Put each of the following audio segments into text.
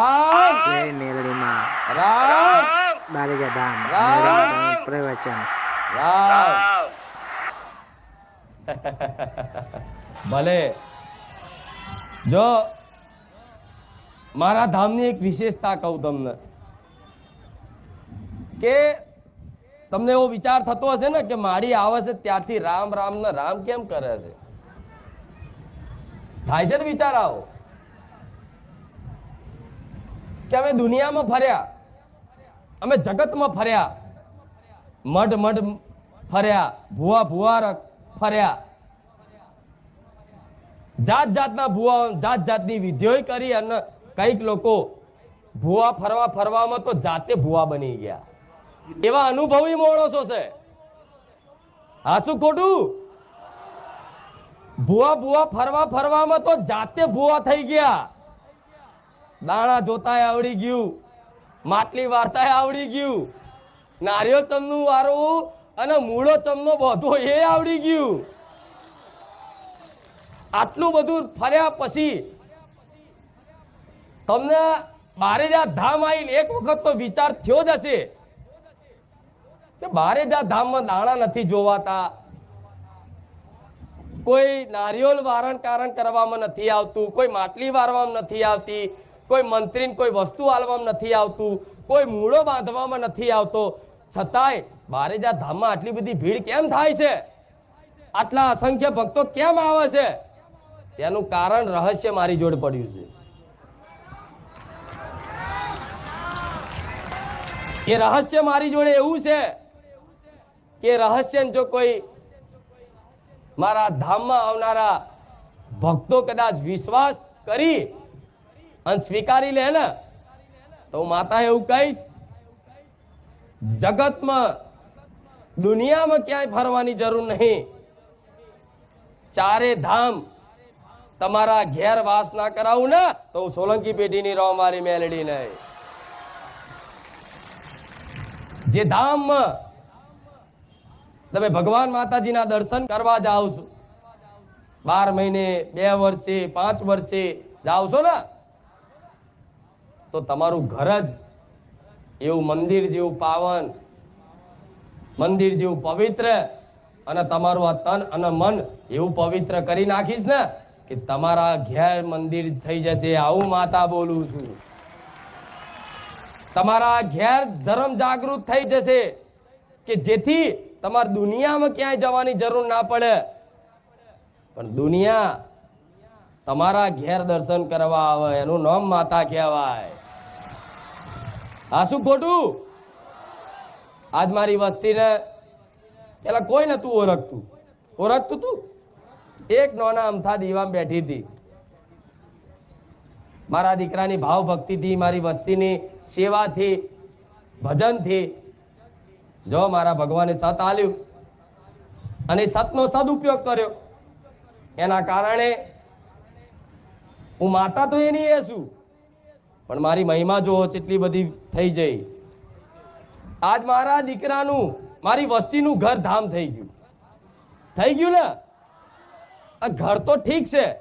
રામ! જય મેલડીમાં. રામ! બારેજા ધામ રામ. પ્રવચન. રામ! ભલે. જો મારા ધામની એક વિશેષતા કહું તમને. કે તમને એવો વિચાર થતો હશે ને કે મારી આવે છે ત્યારથી રામ રામ ને રામ કેમ કરે છે? થાય છે ને વિચાર આવો? કે અમે દુનિયામાં ફર્યા. અમે જગતમાં ફર્યા. મઢ મઢ ફર્યા. ભુવા ભુવા ફર્યા. જાત જાતના ભુવા, જાત જાતની વિધિઓ કરી અને કંઈક લોકો ભુવા ફરવા ફરવામાં તો જાતે ભુવા બની ગયા. એવા અનુભવી માણસો છે. હા શું ખોટું? ભુવા ભુવા ફરવા ફરવામાં તો જાતે ભુવા થઈ ગયા. દાણા જોતાય આવડી ગયું, માટલી વાર્તાય આવડી ગયું નારિયેળ ચમનું વારવું અને મૂળો ચમનો બધો એ આવડી ગયું. આટલું બધું ફર્યા પછી તમને બારે જા ધામ આવીને એક વખત તો વિચાર થયો જ હશે કે બારે જા ધામમાં દાણા નથી જોવાતા. કોઈ નારિયોલ વારણ કારણ કરવામાં નથી આવતું, કોઈ માટલી વારવામાં નથી આવતી. કોઈ મંત્રીને કોઈ વસ્તુ આલવામાં નથી આવતું, કોઈ મૂળો બાંધવામાં નથી આવતો. છતાંય બારેજા ધામમાં આટલી બધી ભીડ કેમ થાય છે? આટલા અસંખ્ય ભક્તો કેમ આવે છે? તેનું કારણ રહસ્ય મારી જોડે પડ્યું છે. એ રહસ્ય મારી જોડે એવું છે કે રહસ્ય જો કોઈ મારા ધામમાં આવનારા ભક્તો કદાચ વિશ્વાસ કરી અને સ્વીકારી લે ને, તો માતા એવું કહીશ, જગતમાં, દુનિયામાં ક્યાંય ફરવાની જરૂર નહીં. ચારે ધામ તમારા ઘેર વાસ ના કરાવું ને, તો હું સોલંકી પેઢીની રહો મારી મેલડી નહીં. જે ધામમાં તમે ભગવાન માતાજીના દર્શન કરવા જાઓ છો, બાર મહિને, બે વર્ષે, પાંચ વર્ષે જાઓ છો ને તો તમારું ઘર જ એવું મંદિર જેવું પાવન, મંદિર જેવું પવિત્ર અને તમારું આ તન અને મન એવું પવિત્ર કરી નાખીશ ને કે તમારા ઘેર મંદિર થઈ જશે આવું માતા બોલું છું. તમારા ઘેર ધર્મ જાગૃત થઈ જશે કે જેથી તમારે દુનિયામાં ક્યાંય જવાની જરૂર ના પડે. પણ દુનિયા તમારા ઘેર દર્શન કરવા આવે, એનું નામ માતા કહેવાય. આ શું ખોટું? આજ મારી વસ્તીને પેલા કોઈ નતું ઓળખતું. ઓળખતું તું? એક નોના અમથા દીવામાં બેઠી હતી. મારા દીકરાની ભાવ ભક્તિથી મારી વસ્તીની સેવાથી, ભજનથી જો મારા ભગવાને સત આલ્યું અને સતનો સદુપયોગ કર્યો. એના કારણે હું માતા તો એની એ છું. પણ મારી મહિમા જો એટલી બધી થઈ જઈ. આજ મારા દીકરાનું, મારી વસ્તીનું ઘર ધામ થઈ ગયું. થઈ ગયું ને? આ ઘર તો ઠીક છે,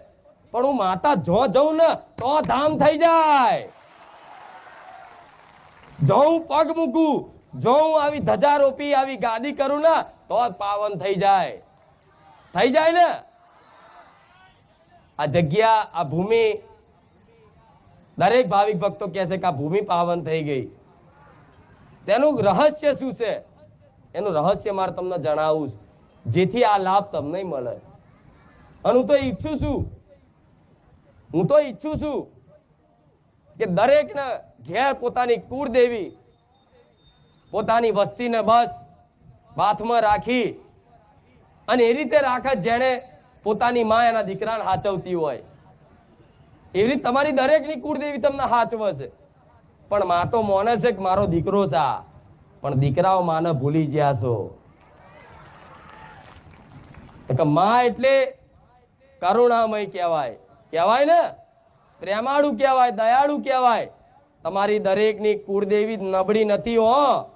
પણ હું માતા જો જઉં ને, તો ધામ થઈ જાય. જો હું પગ મૂકું, જો હું આવી ધજા રોપી આવી ગાદી કરું ને, તો પાવન થઈ જાય. થઈ જાય ને? આ જગ્યા, આ ભૂમિ દરેક ભાવિક ભક્તો કહે છે કે આ ભૂમિ પાવન થઈ ગઈ. તેનું રહસ્ય શું છે? એનું રહસ્ય મારે તમને જણાવું. જેથી આ લાભ તમને મળે. અને હું તો ઈચ્છું છું, હું તો ઈચ્છું છું કે દરેકને ઘેર પોતાની કુળદેવી, પોતાની વસ્તીને બસ, બાથમાં રાખી અને એ રીતે રાખે જેણે પોતાની મા એના દીકરાને સાચવતી હોય. એવી તમારી દરેકની કુળદેવી તમને હાચવે છે પણ માં તો મોને છે કે મારો દીકરો આ. પણ દીકરાઓ માને ભૂલી ગયા છો. માં એટલે કરુણામય કહેવાય. કહેવાય ને? પ્રેમાળુ કહેવાય, દયાળુ કહેવાય. તમારી દરેકની કુળદેવી નબળી નથી હો.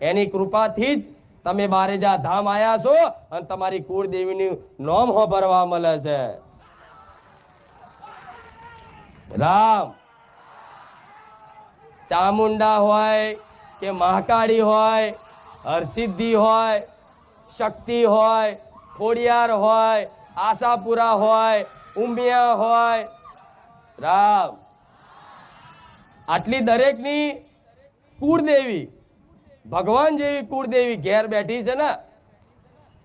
એની કૃપાથી જ તમે બારેજા ધામ આયા છો અને તમારી કુળદેવીનું નોમ ભરવા મળે છે. રામ. ચામુંડા હોય કે મહાકાળી હોય, હરસિદ્ધિ હોય, શક્તિ હોય, ખોડિયાર હોય, આશાપુરા હોય, ઉમિયા હોય, રામ. આટલી દરેકની કુળદેવી, ભગવાન જેવી કુળદેવી ઘેર બેઠી છે ને,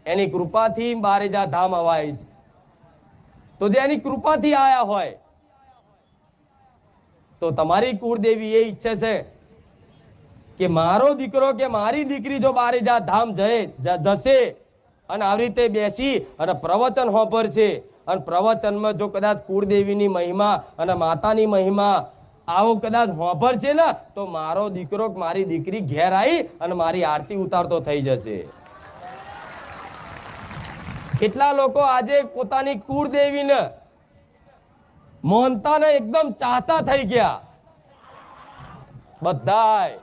એની કૃપાથી બારેજા ધામ અવાય છે. તો જે એની કૃપાથી આયા હોય તો તમારી કુળદેવી એ ઈચ્છે છે કે મારો દીકરો કે મારી દીકરી જો બારેજા ધામ જય, જ- જશે. અને આવી રીતે બેસી અને પ્રવચન હોંભરશે અને પ્રવચનમાં જો કદાચ કુળદેવીની મહિમા અને માતાની મહિમા આવો કદાચ હોંભરશે ને, તો મારો દીકરો મારી દીકરી ઘેર આવી અને મારી આરતી ઉતારતો થઈ જશે. કેટલા લોકો આજે પોતાની કુળદેવીને મોહનતાને એકદમ ચાહતા થઈ ગયા. બધાય